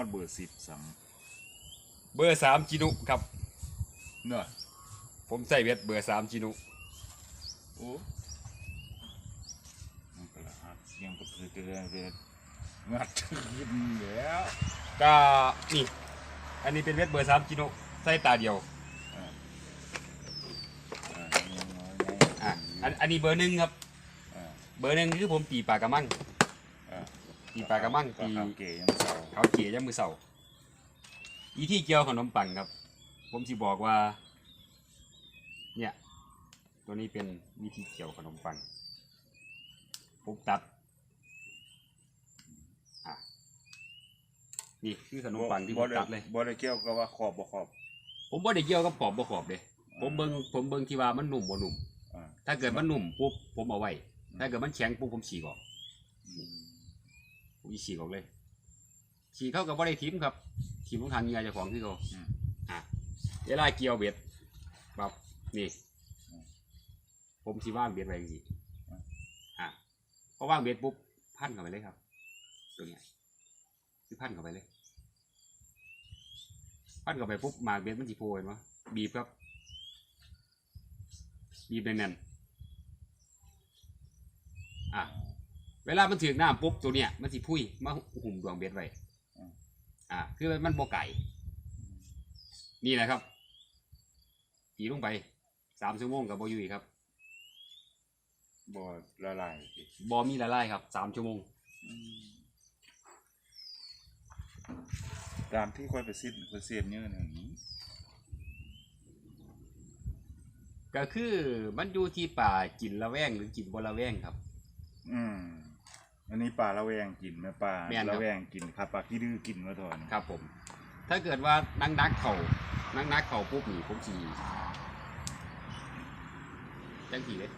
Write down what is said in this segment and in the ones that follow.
อดเบอร์สิบสังเบอร์สามจินุครับ เนอะผมใส่เบ็ดเบอร์สามจินุโอ้มันกระหักยังก็คือจะได้เบ็ดงัดขึ้นแล้วก็นี่ อันนี้เป็นเบ็ดเบอร์สามจินุใส่ตาเดียวอ่าอ่ายังน้อยไงอะอันอันนี้เบอร์หนึ่งครับอ่าเบอร์หนึ่งคือผมตีปลากระมังอ่า ตีปลากระมังก็ตีข้าวเก๋ยังเสาเขาเกี่ยยามมือเสาอีที่เกี่ยวขนมปังครับ ผมสิบอกว่า เนี่ย ตัวนี้เป็นวิธีเกี่ยวขนมปังผมตัดอะนี่คือขนมปังที่ผมตัดเลย บ่ได้เกี่ยวกับว่าขอบบ่ขอบ ผมบ่ได้เกี่ยวกับขอบบ่ขอบเลยผมเบิ่งผมเบิ่งที่ว่ามันนุ่มบ่นุ่ม อ่า ถ้าเกิดมันนุ่มปุ๊บผมเอาไว้ ถ้าเกิดมันแข็งปุ๊บผมฉีกออกอืม ผมอีฉีกออกเลยฉีกเข้ากับบ่ได้ทิมครับทิมของทางเหงือเจ้าของที่เขาอืมอะเวลาเกี่ยวเบ็ดครับนี่ ผมสิว่างเบ็ดไว้จริงๆอะพอว่างเบ็ดปุ๊บพันเข้าไปเลยครับ ตัวเนี้ยคือพันเข้าไปเลยพันเข้าไปปุ๊บหมากเบ็ดมันสิโผล่เห็นปะบีบครับ บีบแน่นๆอะ เวลามันถึงน้ำปุ๊บตัวเนี้ยมันสิพุ้ยมาหุ่มดวงเบ็ดไว้อืมอ่า คือมันบ่ไก่ นี่แหละครับตีลงไปสามชั่วโมงกับบ่อยู่อีกครับบ่ละลายบ่มีละลายครับสามชั่วโมงอืมตามที่ค่อยไปซิดไปเสียบเยอะอย่างนี้ก็คือมันอยู่ที่ป่ากินละแวงหรือกินบ่ละแวงครับ อืม อันนี้ปลาละแวงกินไหมปลาแม่นครับ ละแวงกินครับปลาขี้ดื้อกินมาตอนครับผม ถ้าเกิดว่านักนักๆเขานักนักๆเขาปุ๊บนี่ผมสีจังสีเลย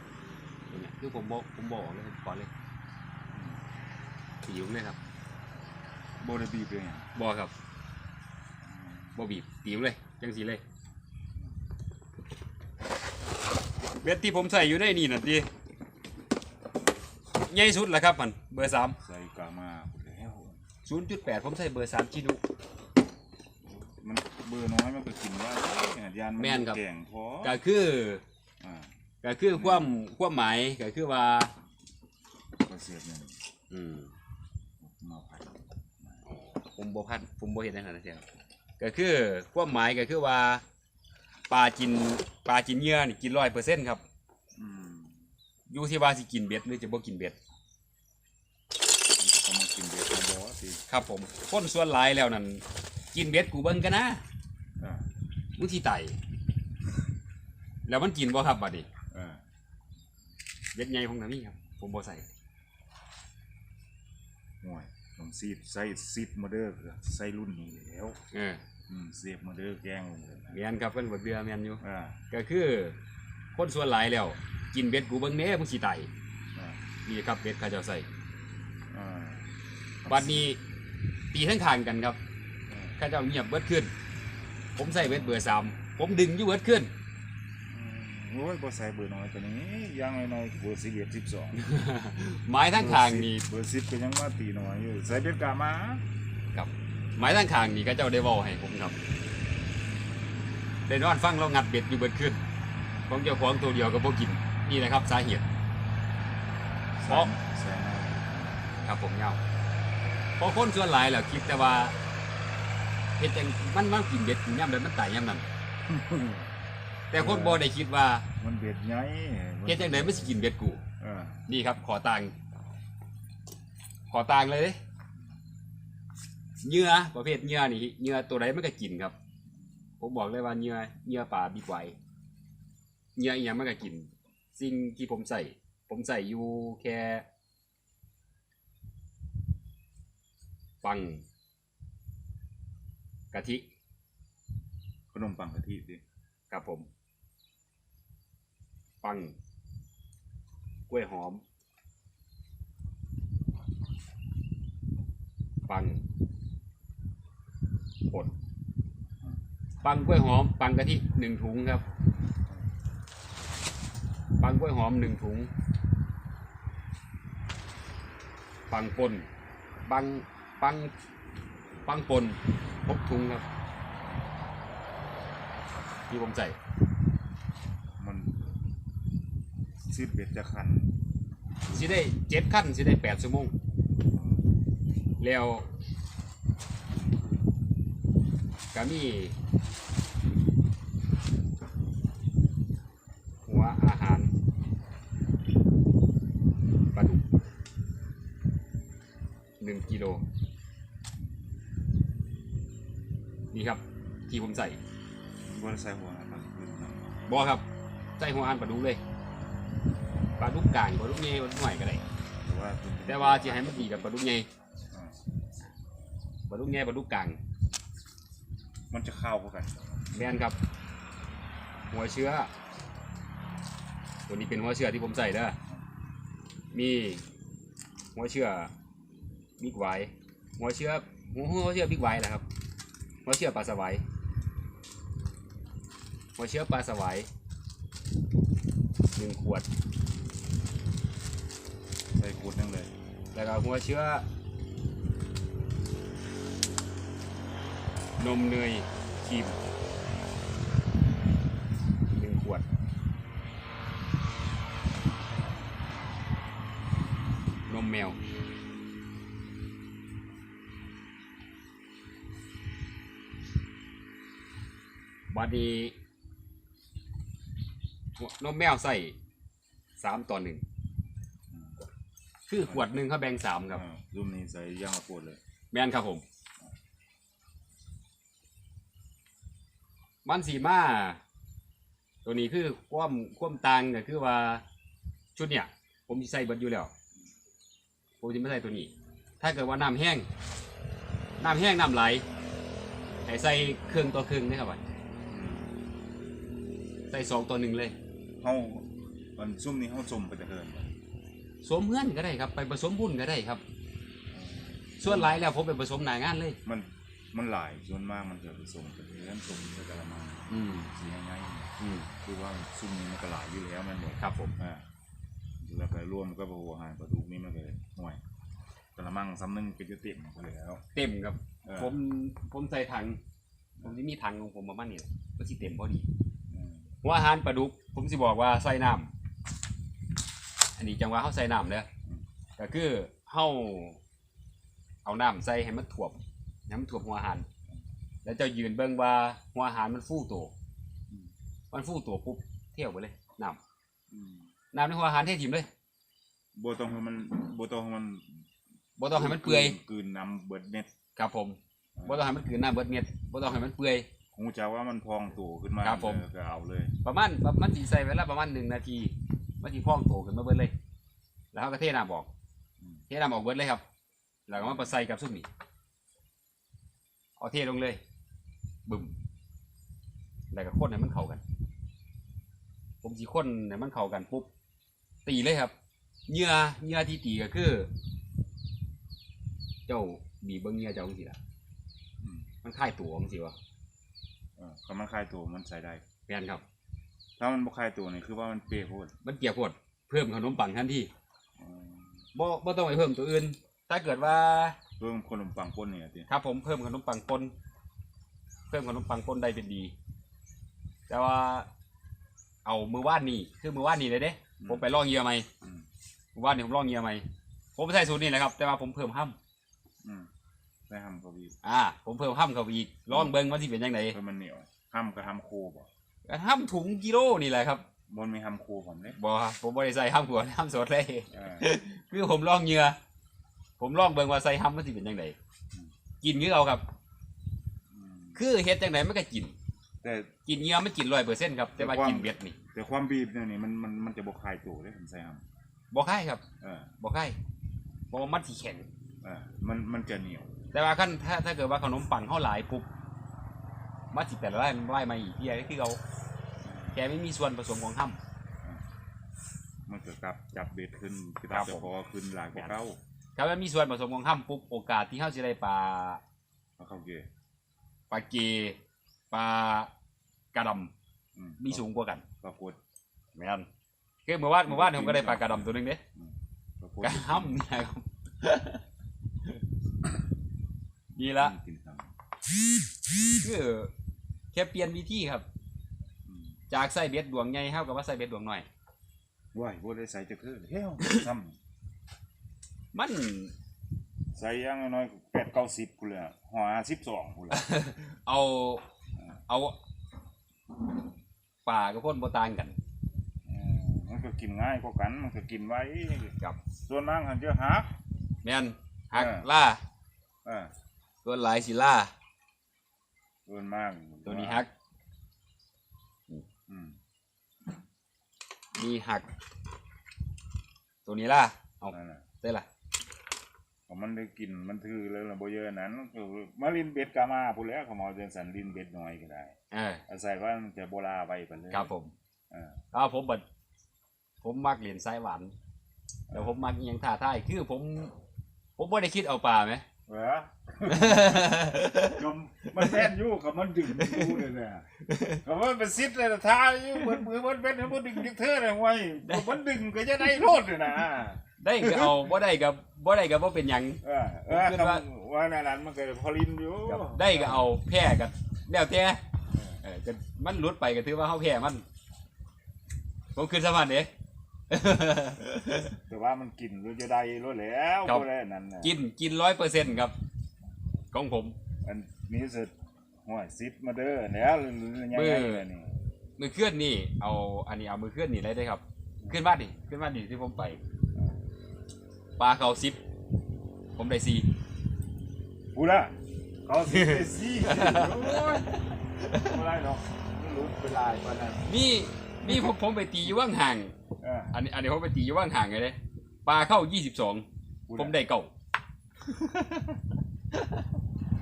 ตัวเนี้ยคือผมบอกผมบอกเลยก่อนเลยสีลงเลยครับโบได้บีบเลยอะบอครับบอบีบตีลงเลยจังสีเลยเบ็ดที่ผมใส่อยู่ในนี่น่ะดิ ใหญ่สุดแล้วครับมันเบอร์สามใส่กามาหมดแล้ว ศูนย์จุดแปดผมใส่เบอร์สามชินุ มันเบอร์น้อยมันก็กินว่าเนี่ยยานมันแม่นครับ แก่งพอก็คืออ่าก็คือความความหมายก็คือว่าก็เสียบหนึ่งอืมมาผัดผมบ่พันผมบ่เห็นในขนาดนั้นเดียวก็คือความหมายก็คือว่าปลากินปลากินเหยื่อนี่กินร้อยเปอร์เซ็นต์ครับอืม อยู่ที่ว่าสิกินเบ็ดหรือจะบ่กินเบ็ดมันก็มากินเบ็ดมาบอสิครับผมคนส่วนหลายแล้วนั่นกินเบ็ดกูเบิ่งกันนะอ่ามึงสิไตแล้วมันกินบ่ครับบัดนี้อ่าเบ็ดใหญ่ของน้ามีครับ ผมบ่ใส่ห่วยต้องซีดใส่ซีดมาเด้อคือใส่รุ่นนี้แล้วเอออืมเสียบมาเด้อแกงลงเลยนะแม่นครับเพิ่นบ่เบื่อแม่นอยู่อ่าก็คือ คนส่วนหลายแล้ว กินเบ็ดกูเบิ่งแหน่มึงสิไตอ่านี่ครับเบ็ดเขาเจ้าใส่อ่าบัดนี้ตีทั้งข้างกันครับอ่าข้าเจ้าเงียบเบิดขึ้น ผมใส่เบ็ดเบอร์สามผมดึงอยู่เบิดขึ้นอืมโอ้ยบ่ใส่เบอร์น้อยตัวนี้ยังน้อยๆเบอร์สิบเอ็ดสิบสองไม้ทั้งข้างนี่เบอร์สิบก็ยังมาตีน้อยอยู่ใส่เบ็ดกามาครับไม้ทั้งข้างนี่ก็เจ้าได้เว้าให้ผมครับได้นอนฟังเรางัดเบ็ดอยู่เบิดขึ้นผมเจ้าของตัวเดียวก็บ่กิน นี่แหละครับสาเหตุเพราะใส่น้อยครับผมเงาเพราะคนส่วนหลายแหละคิดแต่ว่าเฮ็ดจังมันมันกินเบ็ดกินย่ำใดมันตายย่ำนั้นแต่คนบ่ได้คิดว่ามันเบ็ดใหญ่เฮ็ดจังไดมันสิกินเบ็ดกูเออนี่ครับ ขอตังค์ขอตังค์เลยเด้เหยื่อประเภทเหยื่อนี่เหยื่อตัวใดมันก็กินครับผมบอกเลยว่าเหยื่อเหยื่อปลาบิ๊กไวเหยื่ออีหยังมันก็กิน สิ่งที่ผมใส่ ผมใส่อยู่แค่ปังกะทิขนมปังกะทิดิครับผม ปัง กล้วยหอม ปังปดปังกล้วยหอม ปังกะทิหนึ่งถุงครับ ปังกล้วยหอมหนึ่งถุง ปังป่นปังปังปังปนพบทุงครับที่ผมใส่มันซีดเบ็ดจะคันสิได้เจ็ดขั้นสิได้แปดชั่วโมงแล้วก็มี หัวอาหารปลาดุกหนึ่งกิโล นี่ครับ ที่ผมใส่บนใส่หัวนะครับบอครับใส่หัวอาหารปลาดุกเลยปลาดุกกลางปลาดุกใหญ่ปลาดุกหน่อยก็ได้แต่ว่าเป็นแต่ว่าจะให้มันดีกับปลาดุกใหญ่อ่าปลาดุกใหญ่ปลาดุกกลาง มันจะเข้าเข้ากันแม่นครับ หัวเชื้อ ตัวนี้เป็นหัวเชื้อที่ผมใส่เด้อมีหัวเชื้อบิ๊กไวท์หัวเชื้อหัวหัวเชื้อบิ๊กไวท์แหละครับหัวเชื้อปลาสวาย หัวเชื้อปลาสวายหนึ่งขวดใส่ขวดนั่งเลย แล้วก็หัวเชื้อ นมเนยครีมหนึ่งขวด นมแมวบัดนี้ นมแมวใส่สามต่อหนึ่งคือขวดหนึ่งเขาแบ่งสามครับอ่ารุ่มนี้ใส่ย่างละขวดเลยแม่นครับผม มันสีมา ตัวนี้คือความความต่างก็คือว่าชุดเนี่ย ผมสิใส่เบิดอยู่แล้ว ผมจะไม่ใส่ตัวนี้ ถ้าเกิดว่าน้ำแห้ง น้ำแห้งน้ำไหลให้ใส่เครื่องต่อเครื่องนะครับว่าใส่สองตัวหนึ่งเลย เฮามันซุ่มนี้เฮาจมไปแต่เดินสวมเพื่อนก็ได้ครับ ไปผสมบุญก็ได้ครับ ส่วนหลายแล้วผมไปผสมหนางานเลย มันมันหลายส่วนมากมันจะผสมกันเรื่อนสมใส่กระมังอืมสีง่ายอืมๆคือว่าซุ่มนี้มันก็หลายอยู่แล้วมันหมดครับผมอ่าแล้วก็รวมก็หัวอาหารปลาดุกนี่มันก็เลยห่วยกระมังซ้ำนึงก็จะเต็มก็เลยแล้ว เต็มครับเออผมผมใส่ถัง ผมที่มีถังของผมประมาณนี้แหละก็สิเต็มพอดีอืม หัวอาหารปลาดุก ผมสิบอกว่าใส่น้ำอันนี้จังว่าเขาใส่น้ำเลยก็คือเขาเอาน้ำใส่ให้มันถ่วมให้มันถ่วมหัวอาหาร แล้วเจะยืนเบิ่งว่าหัวอาหารมันฟูตัวมันฟูตัวปุ๊บเที่ยวไปเลยน้อืมำน้ำในหัวอาหารเทถิ่มเลยบ่ต้องให้มันบ่ต้องให้มันบ่ต้องให้มันเปื่อยกลืนน้ำเบิดเน็ตครับผมบ่ต้องให้มันกลืนน้ำเบิดเม็ดบ่ต้องให้มันเปื่อย คงจะว่ามันพองตัวขึ้นมาครับผม เออก็เอาเลย ประมาณประมาณสีใส่เวลาประมาณหนึ่งนาทีมันสีพองโตขึ้นมาเบิดเลย แล้วเขาก็เทน้ำออกเทน้ำออกเบิดเลยครับ แล้วก็มาประใส่กับซุปนี่เอาเทลงเลยบึมแล้วก็คนให้มันเข้ากัน ผมสีคนให้มันเข้ากันปุ๊บตีเลยครับเหยื่อเหยื่อที่ตีก็คือ เจ้าบีบเบิ้งเหยื่อเจ้าจังสิล่ะ อืมมันค่ายตัวจังสิวะเออ คำมันคลายตัวมันใส่ได้แม่นครับ ถ้ามันบ่คลายตัวนี่คือว่ามันเปรี้ยวโพดมันเกี่ยวโพดเพิ่มขนมปังทันทีอืมบ่บ่ต้องไปเพิ่มตัวอื่น ถ้าเกิดว่า เพิ่มขนมปังป่นเนี่ยติครับผมเพิ่มขนมปังปนเพิ่มขนมปังปนได้เป็นดี แต่ว่า เอามือว่านนี่คือมือว่านนี่เลยเด้ผมไปลองเหยื่อใหม่อืมมือว่านนี่ผมลองเหยื่อใหม่ผมใส่สูตรนี่แหละครับ แต่ว่าผมเพิ่มห้อืม ได้ทำก็ดีำอ่า ผมเพิ่มห้ำเข้าไปอีกลองเบิ่งว่าสิเป็นยังไงเพิ่มมันเหนียวห้ำกับห้ำโคบ่ห้ำถุงกิโลนี่แหละครับบนมีห้ำโคผมเลยบ่ครับผมบ่ได้ใส่ห้ำขวดห้ำสดเลยเออคือผมลองเหยื่อผมลองเบิ่งว่าใส่ห้ำมันสิเป็นยังไงกินคือเอาครับ อืมคือเฮ็ดจังไดมันก็กิน แต่กินเหยื่อมันกินร้อยเปอร์เซ็นต์ครับแต่ว่าแต่ความกินเบ็ดนี่แต่ความบีบเนี่ยนี่มันมันมันจะบ่คลายตัวเลยผมใส่ห้บ่ค่ายครับำเออ บ่ค่ายเพราะว่ามันสิแข็งเออมันมันจะเหนียว แต่ว่าขั้นถ้าถ้าเกิดว่าขนมปังเฮาหลายปุ๊บมันสิแต่ละลายมันไล่มาอีกเพียก็คือเขาแค่ไม่มีส่วนผสมของห้ำ มันก็กลับจับเบ็ดขึ้นคือครัตับบผม จะพอขึ้นหลายกว่าเก้าถ้ามันมีส่วนผสมของห้ำปุ๊บโอกาสที่เฮาสิได้ปลาเอาเข้าเกยปลาเกปลากระดอืำมีสูงกว่ากันปรากฏ แม่นคือเมื่อวานเมื่อวานผมก็ได้ปลากระดำตัวหนึงเด้ปรากฏกระห้ำเนี่ยครับ ดีละกินครับคือแค่เปลี่ยนวิธีครับอืมจากใส่เบ็ดดวงใหญ่เท่ากับว่าใส่เบ็ดดวงน้อยว้ายบ่ได้ใส่จะคือเฮ้ยซ้มันำใส่อยังน้อยๆแปดเก้าสิบกูเลยอะหัวสิบสองกูเลย เอา เอาป่ากับพ่นโบต่างกัน อืมมันก็กินง่ายกว่ากัน มันก็กินไว้ครับ ส่วนมากหันจะหัก แม่นหักเออ ล่าเออ ตัวหลายสิล่าส่วนมากตัวนี้หักอืมมีหัก ตัวนี้ล่าเอานั่นน่ะได้ละก็มันได้กินมันถือแล้วล่ะบ่เยอะนั้นคือมาลินเบ็ดกามาพู้นแหล้วเขาหมอเดินสันลินเบ็ดน้อยก็ได้ เอออาศัยว่ามันจะโบราไว้ไปเลยครับผมเออถ้าผมบัดผมมักเหรียญไส้หวานแล้วผมมักอิหยังท่าทายคือผม ผมไม่ได้คิดเอาป่าไหม เหรอก็มันแม่นอยู่กับมันดึงอยู่เลยเนี่ยก็มันเป็นซิดเลยนะท้ายอยู่เหมือนมือมันเป็นมันดึงยึกเธอเลยไว้ยมันดึงก็จะได้โลดเลยนะได้ก็เอาบ่ได้ก็บ่ได้ก็บ่เป็นหยังเออเออคำว่าในนั้นมันก็พอลินอยู่ครับได้ก็เอาแพ้กันแล้วแต่เออก็มันหลุดไปก็ถือว่าเฮาแพ้มันผมคือสมานเด้ แต่ว่ามันกินรู้จะได้รถแล้วครับ ก็ได้นั่นน่ะกินกินร้อยเปอร์เซ็นต์ครับ ของผม อันนี้สุดหัวซิดมาเด้อแล้วหรือยังไงเลยนี่มือเคลื่อนนี่เอาอันนี้เอามือเคลื่อนนี่เลยได้ครับ ขึ้นบ้านดิขึ้นบ้านดิที่ผมไปปลาเขาซิปผมได้ซีพูดละเขาสิไปซี่โอ้ยไม่ได้หรอกไม่รู้เป็นลายปานนั้น นี่นี่ผมผมไปตีอยู่ว่างห่าง เอออันนี้อันนี้ผมไปตีอยู่ว่างห่างไงเลยปลาเข้ายี่สิบสองพูดผมละได้เก่า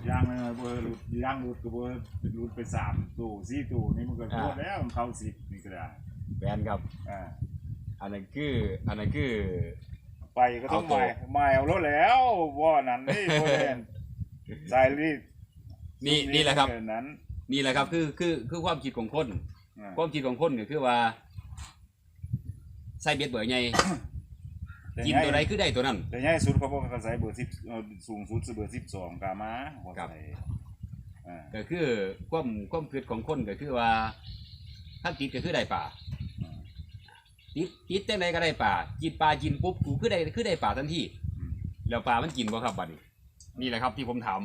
ย่างเลยเบอร์รุดย่างรุดก็เบอร์รุดไปสามตู้สี่ตู้นี่มันก็โคตรแล้วมันเข้าสิบนี่ก็ได้แบนครับ อ่าอันนั้นคืออันนั้นคือ ไปก็ต้องเอาตัไม่วไม่เอารถแล้วว่านั้นนี่โบเนสายรีดนี่นี่แหละครับ เกินนั้นนี่แหละครับ คือคือคือความคิดของคน อ่าความคิดของคนก็คือว่า ใส่เบ็ดเบื่อไงแต่กินใหญ่ตัวใดคือได้ตัวนั้น แต่ใหญ่สุดเขาบอกเขาใส่เบอร์สิบเอ่อสูงสุดคือเบอร์สิบสองกามาบ่ครับ ใส่อ่าก็คือความความคิดของคนก็คือว่าถ้าติดก็คือได้ป่าอ่าติดติดจังไดก็ได้ป่ากินปลากินปุ๊บกูคือได้คือได้ป่าทันทีอืมแล้วปลามันกินบ่ครับบัดนี้นี่แหละครับที่ผมถาม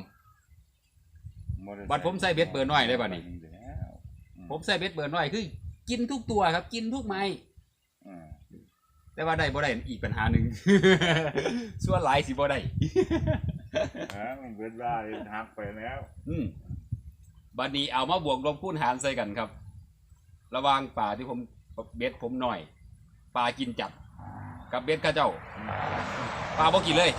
บ่ไบัดผมใส่เบ็ดเบอร์น้อยได้บัดนี้ แล้วอืผมใส่เบ็ดเบิร์น้อยคือ กินทุกตัวครับ กินทุกไม้อ่า แต่ว่าได้บ่ได้อีกปัญหาหนึ่ง ส่วนหลายสิบ่ได้อ่ามันเบิดว่าเลยหักไปแล้วอืมบัดนี้เอามาบวกลบคูณหารใส่กันครับ ระหว่างปลาที่ผมเบ็ดผมหน่อยปลากินจัดกับเบ็ดข้าเจ้าปลาบ่กินเลย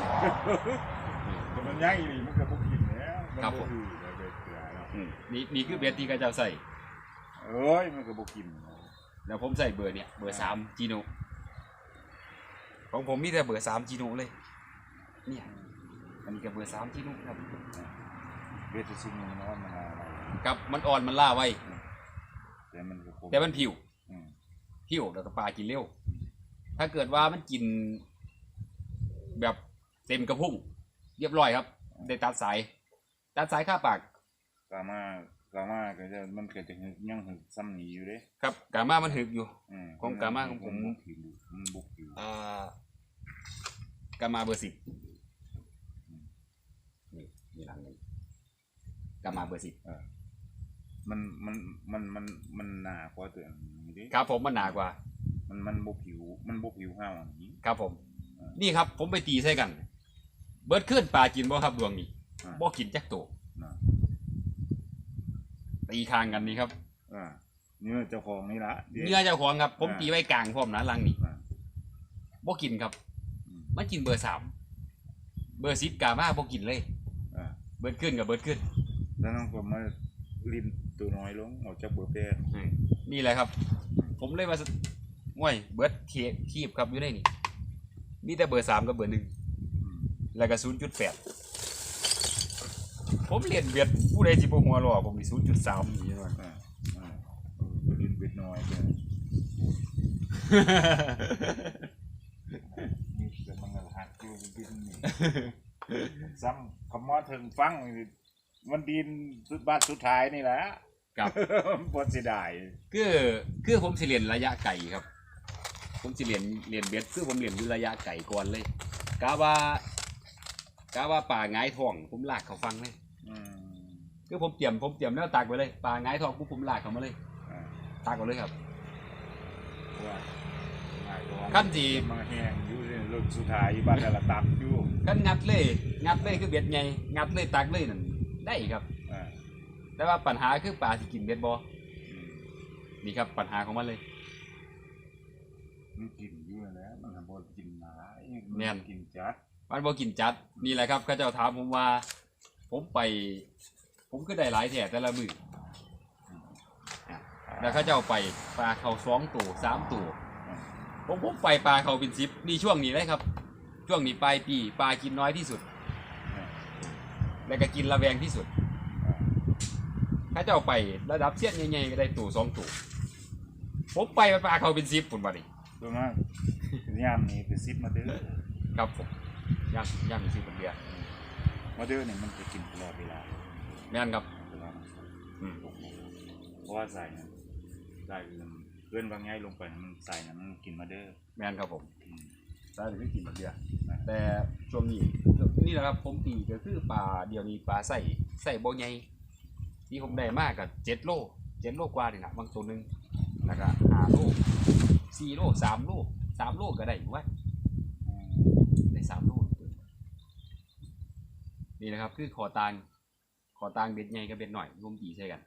แต่มันใหญ่นี่มันก็บ่กินแล้วมันครับผมคือแล้วเบ็ดเกลือแล้วอืมนี่นี่คือเบ็ดที่ข้าเจ้าใส่เอ้ยมันก็บ่กินแล้วผมใส่เบอร์เนี่ยเบอร์สามจีโน ของผมมีแต่เบอร์สามจีโนเลยเนี่ยอันนี้ก็เบอร์สามจีโนครับเบ็ดที่ซุ่มมันนอนมันอะไรกับมันอ่อนมันล่าไวแต่มันก็คงแต่มันผิวอืมผิวแล้วก็ปลากินเร็ว ถ้าเกิดว่ามันกิน แบบเต็มกระพุ้งเรียบร้อยครับ ได้ตัดสาย ตัดสายค่าปากกามา กามาก็จะมันก็จะหึกยังหึกซ้ำหนีอยู่เด้ครับกามามันหึกอยู่ อืมของกามาของผมบุกผิวมันบุกผิวอ่ากามาเบอร์สิบนี่นี่หลังหนึงกามาเบอร์สิบมันมันมันมันมันหนากว่าตัวนี้เด้ครับผมมันหนากว่า มันมันบุกผิว มันบุกผิวห้าวอย่างนี้ ครับผม อ่านี่นี่ครับผมไปตีใส่กัน เบิดขึ้นปลากินบ่ครับดวงนี้อ่า บ่กินจักโตวนะ ตีคางกันนี่ครับอ่าเนื้อเจ้าของนี่ละดี๋ยวเนื้อเจ้าของครับ ผมอ่าตีไว้กลางพร้อมนะลังนี้อ่าบ่กินครับอืมมันกินเบอร์สามเบอร์สิบกามาบ่กินเลย อ่าเบิดขึ้นกับเบิดขึ้นแล้วน้องก็มาลิ้นตัวน้อยลงออกจากเบอร์แปดนี่แหละครับ ผมเลยมาง่วยเบิดเทียทีบครับอยู่ในนี่มีแต่เบอร์สามกับเบอร์หนึ่ง อืมแล้วก็ศูนย์จุดแปด ผมเรียนเบียดผู้ใดสิบหัวรอผมนี่ศูนย์จุดสามนี่ว่าอ่าอ่าเออลิ้นเบ็ดน้อยเนี่ยนี่แต่มันก็หักอยู่จริงๆนี่ซ้ำคำว่าถึงฟังนี่มันดินสุดบ้านสุดท้ายนี่แหละ ครับบ่เสียดายคือคือผมสิเรียนระยะไกลครับ ผมสิเรียนเรียนเบ็ดคือผมเรียนอยู่ระยะไกลก่อนเลยกะว่า กะว่าป่าหงายท้องผมลากเขาฟังเลยอืมคือผมเตรียมผมเตรียมแล้วตักไปเลยป่าหงายท้องปุ๊บผมลากเขามาเลยอ่าตักเอาเลยครับ ว่าง่ายกว่าขั้นที่ มาแห้งอยู่ในรุ่นสุดท้ายบ้านแต่ละตับอยู่กันงัดเลย งัดเลยคือเบ็ดไงงัดเลยตักเลยนั่นได้ครับ อ่าแต่ว่าปัญหาคือป่าที่กินเบ็ดบออืมนี่ครับปัญหาของมันเลย มันกินอยู่นั่นแหล้วมันทำบ่กินหลายแม่น กินจัด มันบ่กินจัดนี่แหละครับเขาเจ้าถามผมว่า ผมไป ผมก็ได้หลายแถแต่ละมือแล้วเขาเจ้าไปปลาเขาสองตัวสามตัวผมผมไปปลาเขาเป็นสิบนี่ช่วงนี้เลยครับ ช่วงนี้ปลายปีปลากินน้อยที่สุด แล้วก็กินระแวงที่สุดอ่าเขาเจ้าไประดับเสี้ยนใหญ่ๆก็ได้ตัวสองตัวผมไปปลาเขาเป็นสิบปุ่นบัดนี้ตัวนั้นยามนี้ไปซิปมาเด้อครับผม ย่างย่างสิบเดียวมาเด้อเนี่ยมันจะกินตลอดเวลาแม่นครับเวลามันอืมเพราะว่าใส่น่ะใส่มันเพื่อนบางไงลงไปน่ะมันใส่น่ะมันกินมาเด้อแม่นครับผมอืม ได้ถึงได้กินแบบเดียวนะแต่ช่วงนี้นี่แหละครับผมตีก็คือปลาเดียวนี้ปลาใส่ใส่บ่ใหญ่ที่ผมได้มากกับเจ็ดโลเจ็ดโลกว่านี่นะบางตัวหนึ่งแล้วก็ห้าโลสี่โลสามโลสามโลก็ได้อยู่ว่าอืมได้สามโล นี่นะครับ คือขอตางขอตางเบ็ดใหญ่กับเบ็ดหน่อยรวมตีใช่กัน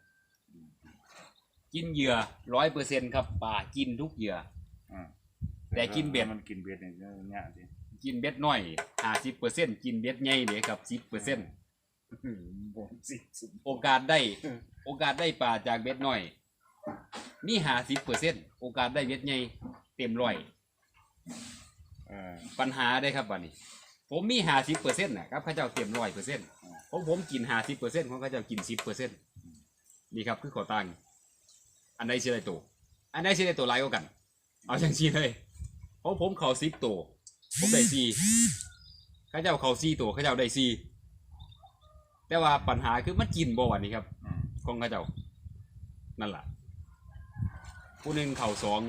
กินเหยื่อร้อยเปอร์เซ็นครับปลากินทุกเหยื่ออ่าแต่กินเบ็ดมันกินเบ็ดเนี่ยเนี่ยสิกินเบ็ดน้อยห้าสิบเปอร์เซ็นกินเบ็ดใหญ่เนี่ยครับสิบเปอร์เซ็นผมสิสุดโอกาสได้ โอกาสได้ปลาจากเบ็ดน้อยนี่หาสิบเปอร์เซ็นโอกาสได้เบ็ดใหญ่เต็มร้อยเออปัญหาได้ครับวันนี้ ผมมีหาสิบเปอร์เซ็นต์นะครับข้าเจ้าเต็มร้อยเปอร์เซ็นต์ของผมกินหาสิบเปอร์เซ็นต์ของข้าเจ้ากินสิบเปอร์เซ็นต์นี่ครับคือขอตังค์อันใดเชื่อได้ตัวอันใดเชื่อได้ตัวหลายกว่กัน เอาจังซี่เลยของผมเขาสิบตัวผมได้สี่ข้าเจ้าเขาสี่ตัวข้าเจ้าได้สี่แต่ว่าปัญหาคือมันกินบ่วันนี้ครับของข้าเจ้านั่นแหละผู้หนึ่งเข่าสอง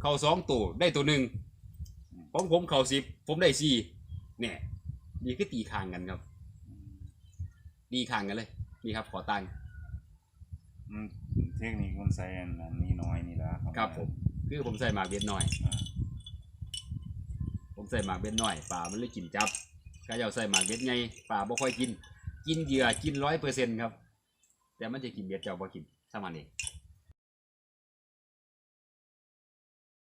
เข่าสองตัวได้ตัวหนึ่งของผมเข่าสิบผมได้สี่ เนี่ยนี่คือตีคางกันครับตีคางกันเลย นี่ครับ ขอตังค์อืมเทคนิคมันใส่อันนี้น้อยนี่ละครับผม คือผมใส่หมากเบ็ดหน่อย อ่าผมใส่หมากเบ็ดหน่อยปลามันเลยกินจับข้าเจ้าใส่หมากเบ็ดไงปลาบ่ค่อยกิน กินเหยื่อกินร้อยเปอร์เซ็นต์ครับ แต่มันจะกินเบ็ดเจ้าบ่กินสมันเอง